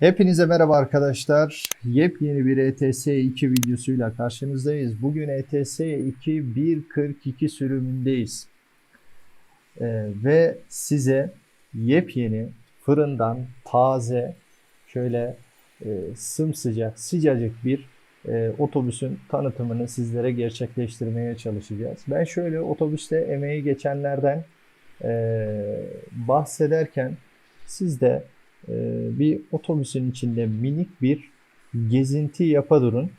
Hepinize merhaba arkadaşlar. Yepyeni bir ETS 2 videosuyla karşınızdayız. Bugün ETS 2 1.42 sürümündeyiz. Ee, ve size yepyeni fırından taze şöyle e, sımsıcak sıcacık bir e, otobüsün tanıtımını sizlere gerçekleştirmeye çalışacağız. Ben şöyle otobüste emeği geçenlerden e, bahsederken siz de e, bir otobüsün içinde minik bir gezinti yapa durun.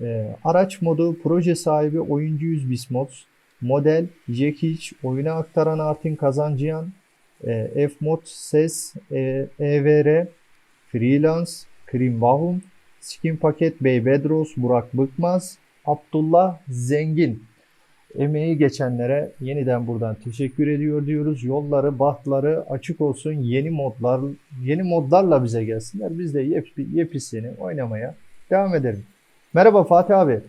E, araç modu proje sahibi oyuncu 100 Bismods, model Jekic, oyuna aktaran Artin Kazancıyan, e, F-Mod Ses, e, EVR, Freelance, Krim Vahum, Skin Paket Bey Bedros, Burak Bıkmaz, Abdullah Zengin. Emeği geçenlere yeniden buradan teşekkür ediyor diyoruz. Yolları, bahtları açık olsun. Yeni modlar, yeni modlarla bize gelsinler. Biz de yep, yepisini oynamaya devam edelim. Merhaba Fatih abi.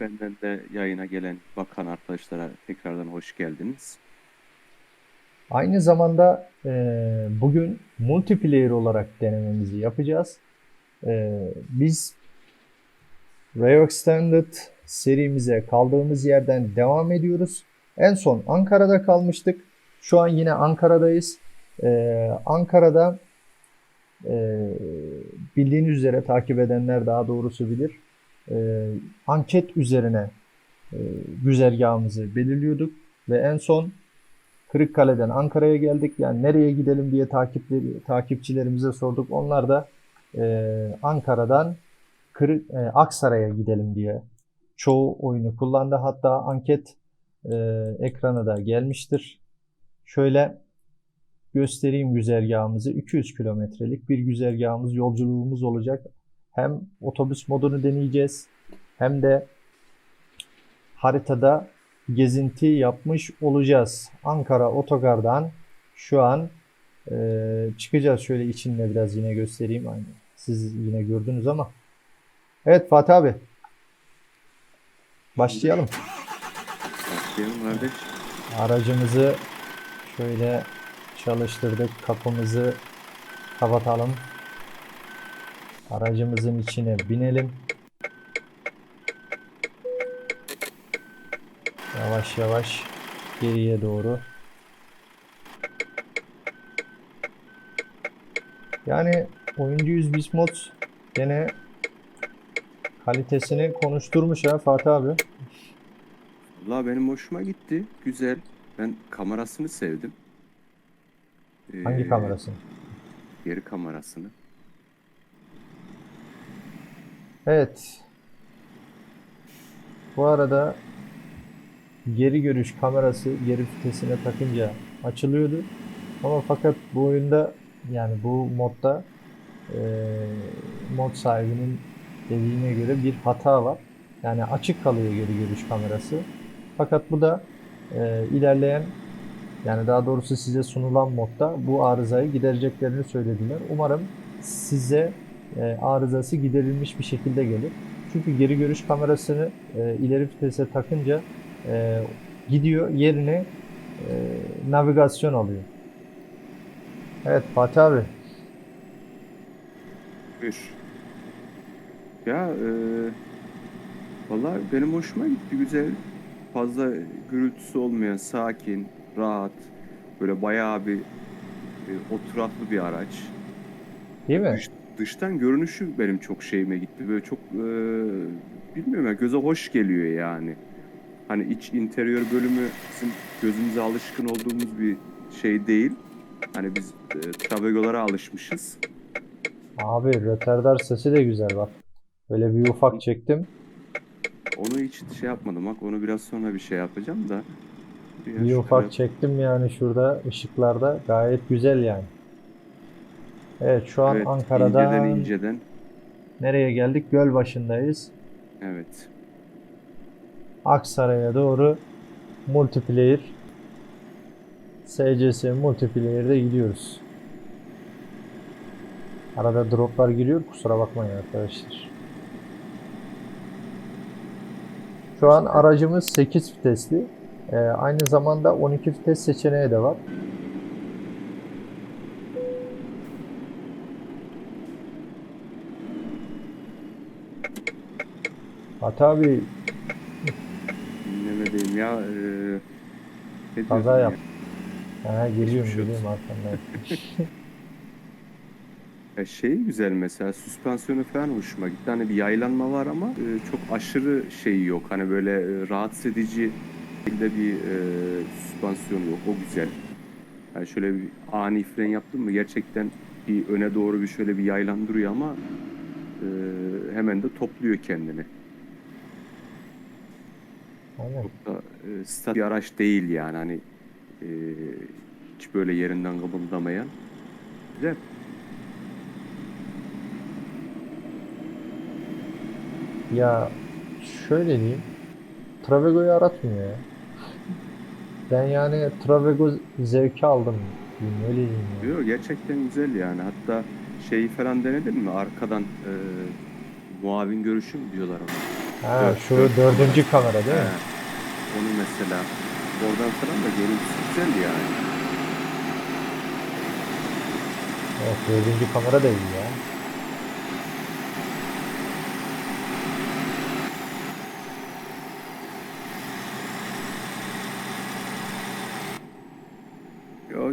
Benden de yayına gelen bakan arkadaşlara tekrardan hoş geldiniz. Aynı zamanda e, bugün multiplayer olarak denememizi yapacağız. E, biz Rayo Extended serimize kaldığımız yerden devam ediyoruz. En son Ankara'da kalmıştık. Şu an yine Ankara'dayız. E, Ankara'da e, bildiğiniz üzere takip edenler daha doğrusu bilir. E, anket üzerine e, güzergahımızı belirliyorduk ve en son Kırıkkale'den Ankara'ya geldik. Yani nereye gidelim diye takipleri, takipçilerimize sorduk. Onlar da e, Ankara'dan Kırık, e, Aksaray'a gidelim diye çoğu oyunu kullandı. Hatta anket e, ekranı da gelmiştir. Şöyle göstereyim güzergahımızı. 200 kilometrelik bir güzergahımız, yolculuğumuz olacak. Hem otobüs modunu deneyeceğiz hem de haritada gezinti yapmış olacağız. Ankara otogardan şu an e, çıkacağız. Şöyle içinde biraz yine göstereyim. Aynı. Siz yine gördünüz ama. Evet Fatih abi. Başlayalım. Başlayalım kardeş. Aracımızı şöyle çalıştırdık. Kapımızı kapatalım. Aracımızın içine binelim. Yavaş yavaş geriye doğru. Yani oyuncu 100 Bismot gene kalitesini konuşturmuş ha Fatih abi. Valla benim hoşuma gitti. Güzel. Ben kamerasını sevdim. Ee, Hangi kamerası? Geri kamerasını. Evet. Bu arada geri görüş kamerası geri vitesine takınca açılıyordu. Ama fakat bu oyunda yani bu modda eee, mod sahibinin dediğine göre bir hata var. Yani açık kalıyor geri görüş kamerası. Fakat bu da eee, ilerleyen yani daha doğrusu size sunulan modda bu arızayı gidereceklerini söylediler. Umarım size e, arızası giderilmiş bir şekilde gelir. Çünkü geri görüş kamerasını e, ileri vitese takınca e, gidiyor yerine e, navigasyon alıyor. Evet Fatih abi. Buyur. Ya e, valla benim hoşuma gitti. Güzel. Fazla gürültüsü olmayan, sakin, rahat. Böyle bayağı bir e, oturaklı bir araç. Değil mi? Dış, dıştan görünüşü benim çok şeyime gitti. Böyle çok e, bilmiyorum ya göze hoş geliyor yani. Hani iç interior bölümü bizim gözümüze alışkın olduğumuz bir şey değil. Hani biz e, Travego'lara alışmışız. Abi röterdar sesi de güzel bak. Böyle bir ufak çektim. Onu hiç şey yapmadım. Bak onu biraz sonra bir şey yapacağım da. Bir şu ufak çektim yani şurada ışıklarda gayet güzel yani. Evet şu an Evet, Ankara'dan inceden inceden. nereye geldik? Gölbaşı'ndayız. Evet. Aksaray'a doğru multiplayer SCS multiplayer'de gidiyoruz. Arada droplar giriyor kusura bakmayın arkadaşlar. Şu an aracımız 8 vitesli. Ee, aynı zamanda 12 vites seçeneği de var. Fatih abi Dinlemedeyim ya. Ee, ne diyorsun kaza ya? yap. Ha, geliyorum Geçmiş şey olsun. geliyorum arkandan. Ya şey güzel mesela süspansiyonu falan hoşuma gitti. Hani bir yaylanma var ama e, çok aşırı şey yok. Hani böyle e, rahatsız edici şekilde bir e, süspansiyon yok. O güzel. Yani şöyle bir ani fren yaptım mı gerçekten bir öne doğru bir şöyle bir yaylandırıyor ama e, hemen de topluyor kendini. Aynen. Çok da e, stat bir araç değil yani hani e, hiç böyle yerinden kımıldamayan. Güzel. Ya şöyle diyeyim. Travego'yu aratmıyor ya. Ben yani Travego zevki aldım. Diyeyim, öyle diyeyim ya. Yok gerçekten güzel yani. Hatta şeyi falan denedin mi? Arkadan e, muavin görüşü mü diyorlar ona? Ha Dört- şu dört dördüncü kamera değil mi? He. Onu mesela oradan falan da görüntüsü güzel yani. Evet dördüncü kamera da iyi ya.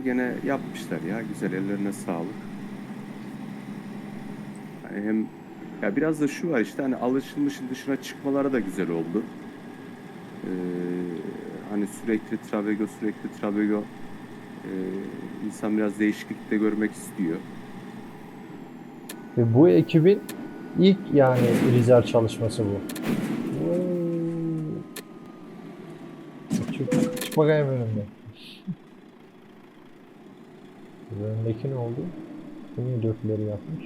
Gene yapmışlar ya. Güzel ellerine sağlık. Yani hem ya biraz da şu var işte hani alışılmışın dışına çıkmaları da güzel oldu. Ee, hani sürekli Travego sürekli Travego ee, insan biraz değişiklik de görmek istiyor. Ve bu ekibin ilk yani Rizal çalışması bu. Vay. Çık, bakayım önümden. Önündeki ne oldu? Niye dörtleri yapmış?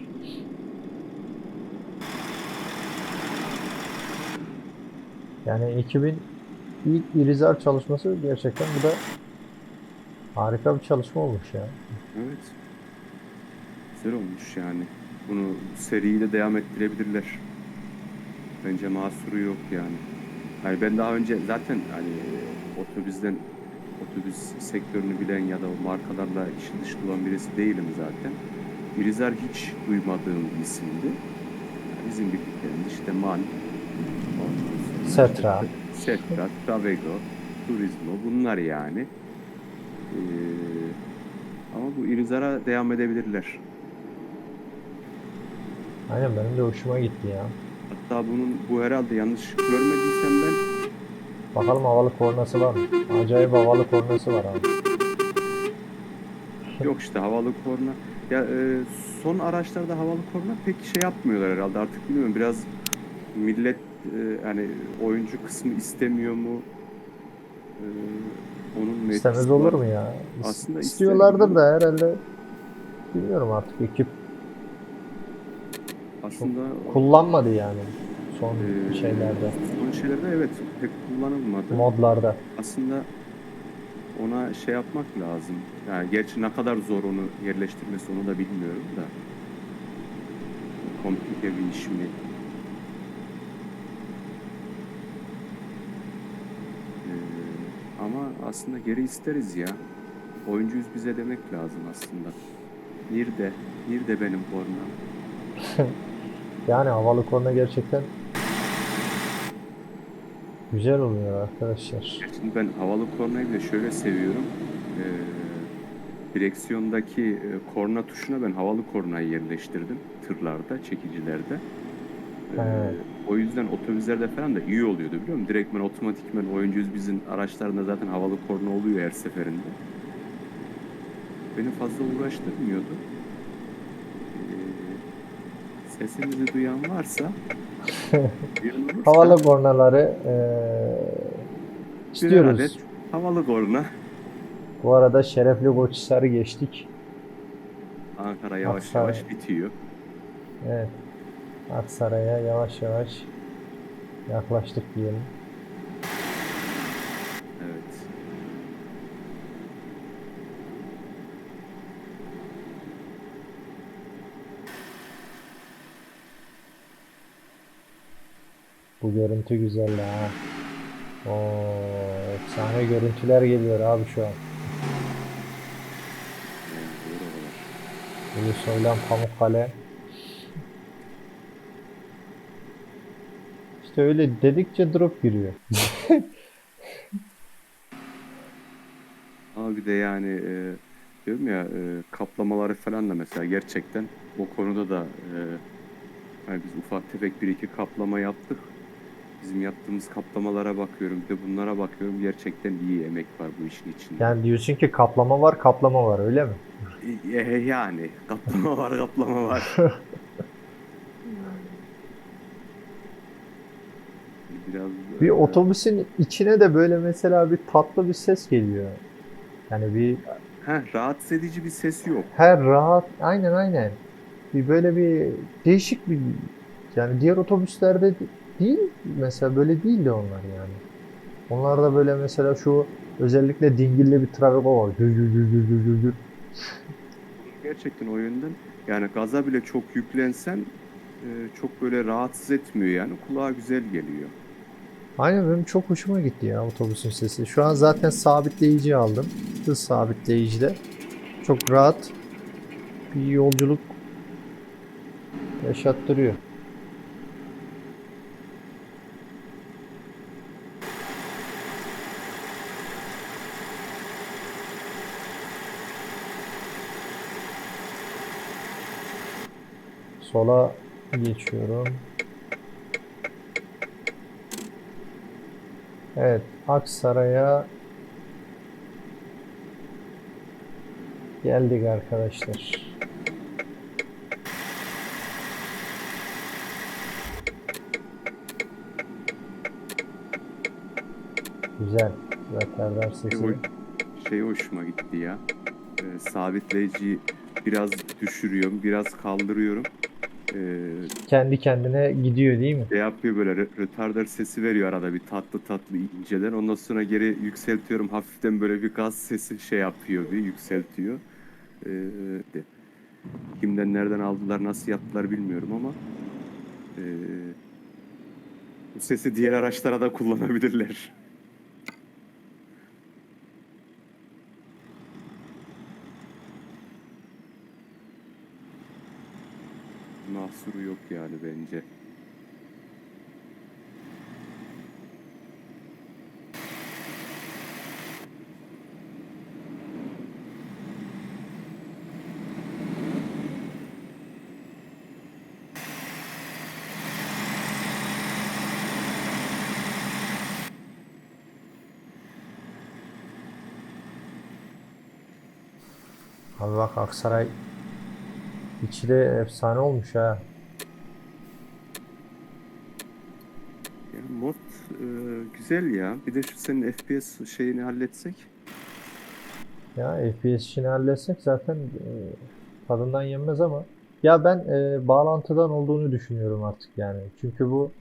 Yani ekibin ilk Irizar çalışması gerçekten bu da harika bir çalışma olmuş ya. Evet. Güzel olmuş yani. Bunu seriyle devam ettirebilirler. Bence mahsuru yok yani. Yani ben daha önce zaten hani otobüsten otobüs sektörünü bilen ya da o markalarla işi dışlı olan birisi değilim zaten. Irizar hiç duymadığım bir isimdi. Yani bizim bildiklerimiz işte MAN, Setra. Setra, Travego, Turismo bunlar yani. Ee, ama bu Irizar'a devam edebilirler. Aynen benim de hoşuma gitti ya. Hatta bunun bu herhalde yanlış görmediysem ben Bakalım havalı kornası var mı? Acayip havalı kornası var abi. yok işte havalı korna. Ya e, son araçlarda havalı korna pek şey yapmıyorlar herhalde artık bilmiyorum biraz millet e, hani oyuncu kısmı istemiyor mu? E, onun İstemez olur mu ya? Aslında istiyorlardır da herhalde. Bilmiyorum artık ekip Aslında kullanmadı yani son Ee, şeylerde, son şeylerde evet pek kullanılmadı. modlarda. aslında ona şey yapmak lazım. Yani gerçi ne kadar zor onu yerleştirmesi onu da bilmiyorum da. Komplike bir iş mi? Ee, ama aslında geri isteriz ya. Oyuncuyuz bize demek lazım aslında. Nerede? Nerede benim kornam? Yani havalı korna gerçekten güzel oluyor arkadaşlar. Şimdi ben havalı kornayı da şöyle seviyorum. Ee, direksiyondaki e, korna tuşuna ben havalı kornayı yerleştirdim. Tırlarda, çekicilerde. Ee, He. o yüzden otobüslerde falan da iyi oluyordu biliyor musun? Direktmen otomatikmen oyuncuyuz bizim araçlarında zaten havalı korna oluyor her seferinde. Beni fazla uğraştırmıyordu. Sesimizi duyan varsa Havalı kornaları Birer istiyoruz. adet havalı korna. Bu arada şerefli Koçhisar'ı geçtik. Ankara yavaş Aksaray. yavaş bitiyor. Evet. Aksaray'a yavaş yavaş yaklaştık diyelim. Evet. Bu görüntü güzel ha. Oo, efsane görüntüler geliyor abi şu an. Yani. Ulusoy'dan Pamukkale. İşte öyle dedikçe drop giriyor. Ama bir de yani e, diyorum ya e, kaplamaları falan da mesela gerçekten o konuda da e, hani biz ufak tefek bir iki kaplama yaptık. Bizim yaptığımız kaplamalara bakıyorum bir de bunlara bakıyorum gerçekten iyi emek var bu işin içinde. Yani diyorsun ki kaplama var kaplama var öyle mi? E, e, yani kaplama var kaplama var. Biraz Bir e, otobüsün içine de böyle mesela bir tatlı bir ses geliyor. Yani bir heh, rahatsız edici bir ses yok. her rahat aynen aynen. Bir böyle bir değişik bir yani diğer otobüslerde değil mesela böyle değildi onlar yani. Onlarda böyle mesela şu özellikle dingilli bir trafik var. Gür gür gür gür gür gür gür. Gerçekten o yönden yani gaza bile çok yüklensen e, çok böyle rahatsız etmiyor yani kulağa güzel geliyor. Aynen benim çok hoşuma gitti ya otobüsün sesi. Şu an zaten sabitleyici aldım. Hız sabitleyici de. Çok rahat bir yolculuk yaşattırıyor. Sola geçiyorum. Evet, Aksaray'a geldik arkadaşlar. Güzel. Veteriner sesi. Şey, şey hoşuma gitti ya. E, sabitleyiciyi biraz düşürüyorum, biraz kaldırıyorum. E, Kendi kendine gidiyor değil mi? şey yapıyor böyle re- retarder sesi veriyor arada bir tatlı tatlı inceden. Ondan sonra geri yükseltiyorum. Hafiften böyle bir gaz sesi şey yapıyor bir yükseltiyor. Ee, de- kimden nereden aldılar nasıl yaptılar bilmiyorum ama ee, bu sesi diğer araçlara da kullanabilirler. Mahsuru yok yani bence. Abi Aksaray içi de efsane olmuş ha. Yani mod e, güzel ya. Bir de şu senin FPS şeyini halletsek. Ya FPS işini halletsek zaten e, tadından yenmez ama ya ben e, bağlantıdan olduğunu düşünüyorum artık yani. Çünkü bu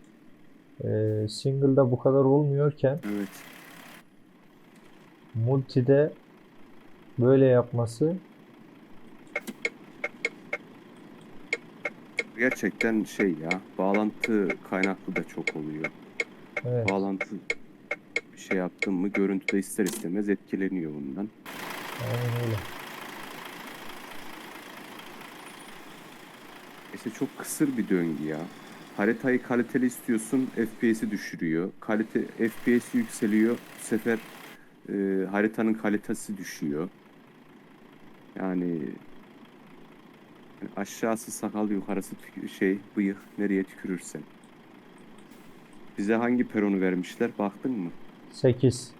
e, single'da bu kadar olmuyorken Evet. multide böyle yapması Gerçekten şey ya. Bağlantı kaynaklı da çok oluyor. evet, Bağlantı bir şey yaptın mı görüntüde ister istemez etkileniyor bundan. aynen öyle. İşte çok kısır bir döngü ya. Haritayı kaliteli istiyorsun, FPS'i düşürüyor. Kalite FPS yükseliyor, bu sefer e, haritanın kalitesi düşüyor. Yani aşağısı sakal, yukarısı şey bıyık nereye tükürürsen. Bize hangi peronu vermişler baktın mı? 8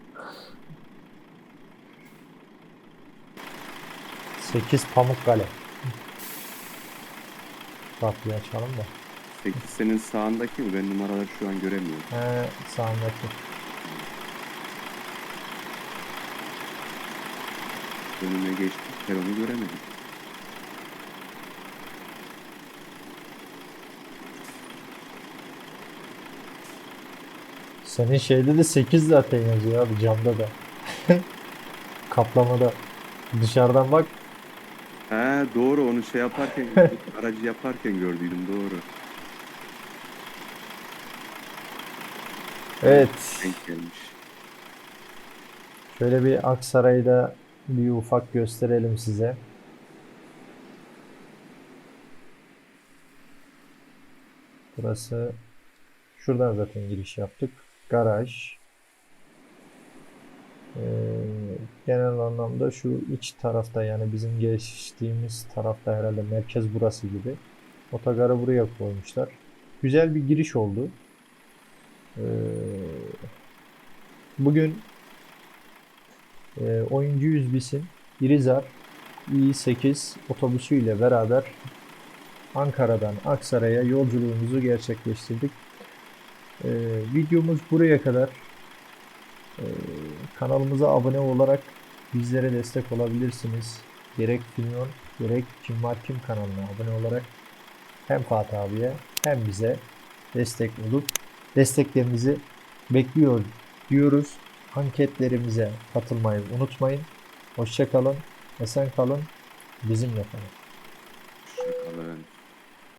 8 Pamukkale. Kapıyı açalım da. 8 senin sağındaki mi? Ben numaraları şu an göremiyorum. He, sağındaki. Önüme geçti, peronu göremedim. Senin şeyde de 8 zaten yazıyor abi camda da. Kaplamada. Dışarıdan bak. He doğru onu şey yaparken aracı yaparken gördüydüm doğru. Evet. Denk gelmiş. Şöyle bir Aksaray'ı da bir ufak gösterelim size. Burası Şuradan zaten giriş yaptık. Garaj. Ee, genel anlamda şu iç tarafta yani bizim geçtiğimiz tarafta herhalde merkez burası gibi. Otogarı buraya koymuşlar. Güzel bir giriş oldu. Ee, bugün e, oyuncu 100 bisin İrizar i8 otobüsüyle beraber Ankara'dan Aksaray'a yolculuğumuzu gerçekleştirdik. Ee, videomuz buraya kadar. Ee, kanalımıza abone olarak bizlere destek olabilirsiniz. Gerek Filmion gerek Kim Var Kim kanalına abone olarak hem Fatih abiye hem bize destek olup desteklerinizi bekliyor diyoruz. Anketlerimize katılmayı unutmayın. Hoşça kalın, esen kalın, bizimle kalın. Hoşçakalın.